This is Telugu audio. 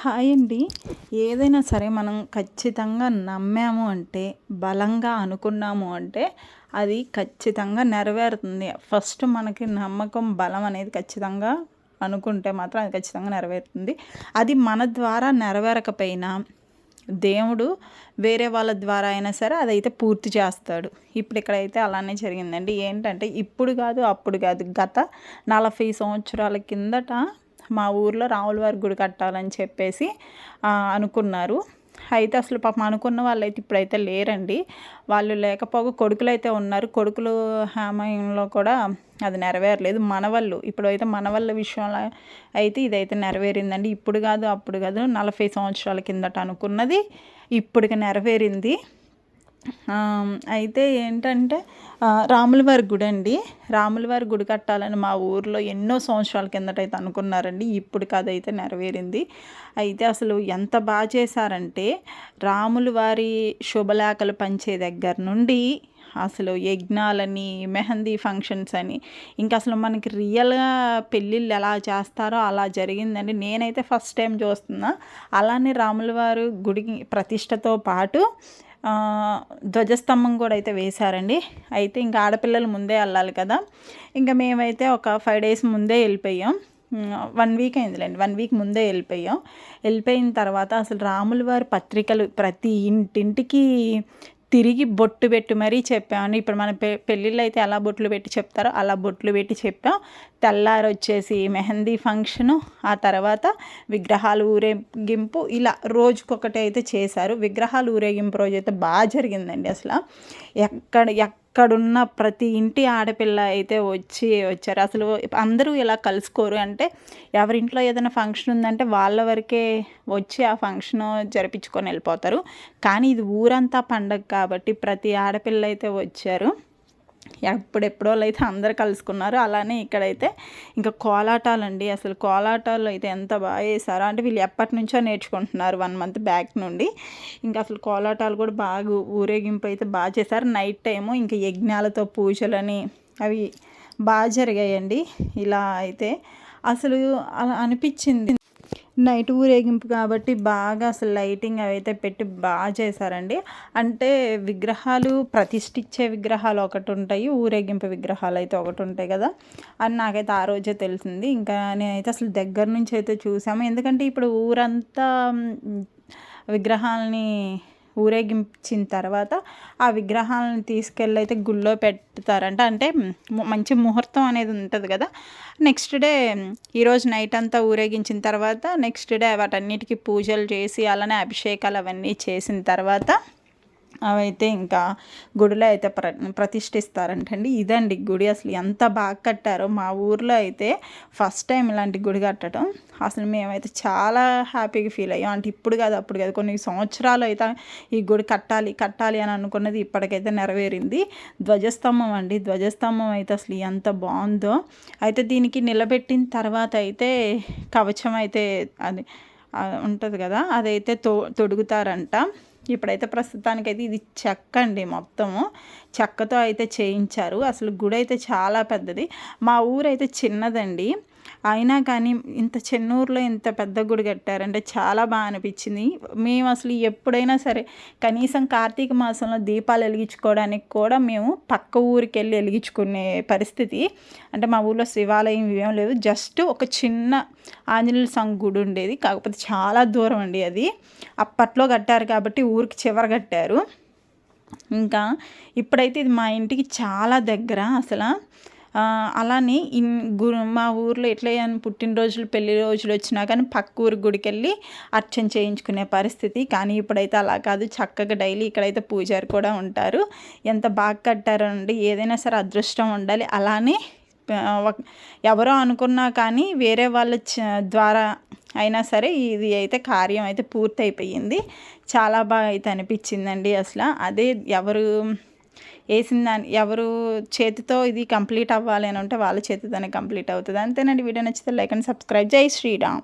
హాయ్ అండి. ఏదైనా సరే మనం ఖచ్చితంగా నమ్మాము అంటే బలంగా అనుకున్నాము అంటే అది ఖచ్చితంగా నెరవేరుతుంది. ఫస్ట్ మనకి నమ్మకం బలం అనేది ఖచ్చితంగా అనుకుంటే మాత్రం అది ఖచ్చితంగా నెరవేరుతుంది. అది మన ద్వారా నెరవేరకపోయినా దేవుడు వేరే వాళ్ళ ద్వారా అయినా సరే అదైతే పూర్తి చేస్తాడు. ఇప్పుడు ఇక్కడైతే అలానే జరిగిందండి. ఏంటంటే ఇప్పుడు కాదు అప్పుడు కాదు. గత నలభై సంవత్సరాల కిందట మా ఊర్లో రాములవారి గుడి కట్టాలని చెప్పేసి అనుకున్నారు. అయితే అసలు పాపం అనుకున్న వాళ్ళు అయితే ఇప్పుడైతే లేరండి. వాళ్ళు లేకపోగా కొడుకులు అయితే ఉన్నారు. కొడుకులు హామయంలో కూడా అది నెరవేరలేదు. మనవళ్ళు ఇప్పుడు అయితే మనవళ్ళ విషయంలో అయితే ఇదైతే నెరవేరిందండి. ఇప్పుడు కాదు అప్పుడు కాదు నలభై సంవత్సరాల కిందట అనుకున్నది ఇప్పటికి నెరవేరింది. అయితే ఏంటంటే రాములవారి గుడి అండి రాములవారి గుడి కట్టాలని మా ఊర్లో ఎన్నో సంవత్సరాల కిందటైతే అనుకున్నారండి. ఇప్పుడు అదైతే నెరవేరింది. అయితే అసలు ఎంత బాగా చేశారంటే రాములవారి శుభలేఖలు పంచే దగ్గర నుండి అసలు యజ్ఞాలని మెహందీ ఫంక్షన్స్ అని ఇంకా అసలు మనకి రియల్గా పెళ్ళిళ్ళు ఎలా చేస్తారో అలా జరిగిందండి. నేనైతే ఫస్ట్ టైం చూస్తున్నా. అలానే రాములవారు గుడికి ప్రతిష్టతో పాటు ధ్వజస్తంభం కూడా అయితే వేశారండి. అయితే ఇంకా ఆడపిల్లలు ముందే వెళ్ళాలి కదా. ఇంకా మేమైతే ఒక ఫైవ్ డేస్ ముందే వెళ్ళిపోయాం. వన్ వీక్ అయిందిలేండి. వన్ వీక్ ముందే వెళ్ళిపోయాం. వెళ్ళిపోయిన తర్వాత అసలు రాముల వారి పత్రికలు ప్రతి ఇంటింటికి తిరిగి బొట్టు పెట్టి మరీ చెప్పాను ఇప్పుడు మన పె పెళ్ళిళ్ళు అయితే ఎలా బొట్లు పెట్టి చెప్తారో అలా బొట్లు పెట్టి చెప్పాం. తెల్లారి వచ్చేసి మెహందీ ఫంక్షను ఆ తర్వాత విగ్రహాలు ఊరేగింపు ఇలా రోజుకొకటి అయితే చేశారు. విగ్రహాలు ఊరేగింపు రోజు అయితే బాగా జరిగిందండి అసలు. ఎక్కడ అక్కడున్న ప్రతి ఇంటి ఆడపిల్ల అయితే వచ్చి వచ్చారు. అసలు అందరూ ఇలా కలుసుకోరు. అంటే ఎవరింట్లో ఏదైనా ఫంక్షన్ ఉందంటే వాళ్ళ వరకే వచ్చి ఆ ఫంక్షన్ జరిపించుకొని వెళ్ళిపోతారు. కానీ ఇది ఊరంతా పండగ కాబట్టి ప్రతి ఆడపిల్ల అయితే వచ్చారు. ఎప్పుడెప్పుడో అయితే అందరు కలుసుకున్నారు అలానే ఇక్కడైతే ఇంకా కోలాటాలండి. అసలు కోలాటాలు అయితే ఎంత బాగా వేసారో అంటే వీళ్ళు ఎప్పటి నుంచో నేర్చుకుంటున్నారు వన్ మంత్ బ్యాక్ నుండి. ఇంకా అసలు కోలాటాలు కూడా బాగా ఊరేగింపు అయితే బాగా చేశారు. నైట్ టైము ఇంకా యజ్ఞాలతో పూజలని అవి బాగా జరిగాయండి. ఇలా అయితే అసలు అలా అనిపించింది. నైట్ ఊరేగింపు కాబట్టి బాగా అసలు లైటింగ్ అవి అయితే పెట్టి బాగా చేశారండి. అంటే విగ్రహాలు ప్రతిష్ఠించే విగ్రహాలు ఒకటి ఉంటాయి ఊరేగింపు విగ్రహాలు అయితే ఒకటి ఉంటాయి కదా. అని నాకైతే ఆ రోజే తెలిసింది. ఇంకా నేనైతే అసలు దగ్గర నుంచి అయితే చూసాము. ఎందుకంటే ఇప్పుడు ఊరంతా విగ్రహాలని ఊరేగించిన తర్వాత ఆ విగ్రహాలను తీసుకెళ్ళి అయితే గుళ్ళో పెడతారంట. అంటే మంచి ముహూర్తం అనేది ఉంటుంది కదా. నెక్స్ట్ డే ఈరోజు నైట్ అంతా ఊరేగించిన తర్వాత నెక్స్ట్ డే వాటన్నిటికీ పూజలు చేసి అలానే అభిషేకాలు అవన్నీ చేసిన తర్వాత అవైతే ఇంకా గుడిలో అయితే ప్ర ప్రతిష్ఠిస్తారంటండి. ఇదండి గుడి అసలు ఎంత బాగా కట్టారో. మా ఊర్లో అయితే ఫస్ట్ టైం ఇలాంటి గుడి కట్టడం. అసలు మేమైతే చాలా హ్యాపీగా ఫీల్ అయ్యాం. అంటే ఇప్పుడు కాదు అప్పుడు కాదు. కొన్ని సంవత్సరాలు అయితే ఈ గుడి కట్టాలి కట్టాలి అని అనుకున్నది ఇప్పటికైతే నెరవేరింది. ధ్వజస్తంభం అండి. ధ్వజస్తంభం అయితే అసలు ఎంత బాగుందో. అయితే దీనికి నిలబెట్టిన తర్వాత అయితే కవచం అయితే అది ఉంటుంది కదా అదైతే తో తొడుగుతారంట. ఇప్పుడైతే ప్రస్తుతానికైతే ఇది చెక్క అండి మొత్తము. చెక్కతో అయితే చేయించారు. అసలు గుడి అయితే చాలా పెద్దది. మా ఊరైతే చిన్నదండి. అయినా కానీ ఇంత చెన్నూరులో ఇంత పెద్ద గుడి కట్టారంటే చాలా బాగా అనిపించింది. మేము అసలు ఎప్పుడైనా సరే కనీసం కార్తీక మాసంలో దీపాలు వెలిగించుకోవడానికి కూడా మేము పక్క ఊరికి వెళ్ళి వెలిగించుకునే పరిస్థితి. అంటే మా ఊర్లో శివాలయం ఏం లేదు. జస్ట్ ఒక చిన్న ఆంజనేయుల స్వామి గుడి ఉండేది. కాకపోతే చాలా దూరం అండి అది. అప్పట్లో కట్టారు కాబట్టి ఊరికి చివర కట్టారు. ఇంకా ఇప్పుడైతే ఇది మా ఇంటికి చాలా దగ్గర అసలు. అలానే ఇన్ గు మా ఊర్లో ఎట్లా పుట్టినరోజులు పెళ్ళి రోజులు వచ్చినా కానీ పక్క ఊరి గుడికి వెళ్ళి అర్చన చేయించుకునే పరిస్థితి. కానీ ఇప్పుడైతే అలా కాదు. చక్కగా డైలీ ఇక్కడైతే పూజారి కూడా ఉంటారు. ఎంత బాగా కట్టారండి. ఏదైనా సరే అదృష్టం ఉండాలి. అలానే ఎవరో అనుకున్నా కానీ వేరే వాళ్ళ ద్వారా అయినా సరే ఇది అయితే కార్యం అయితే పూర్తయిపోయింది. చాలా బాగా అయితే అనిపించిందండి అసలు. అదే ఎవరు వేసిన దాని ఎవరు చేతితో ఇది కంప్లీట్ అవ్వాలి అని ఉంటే వాళ్ళ చేతితోనే కంప్లీట్ అవుతుంది. అంతేనండి. వీడియో నచ్చితే లైక్ అండ్ సబ్స్క్రైబ్. జై శ్రీరామ్.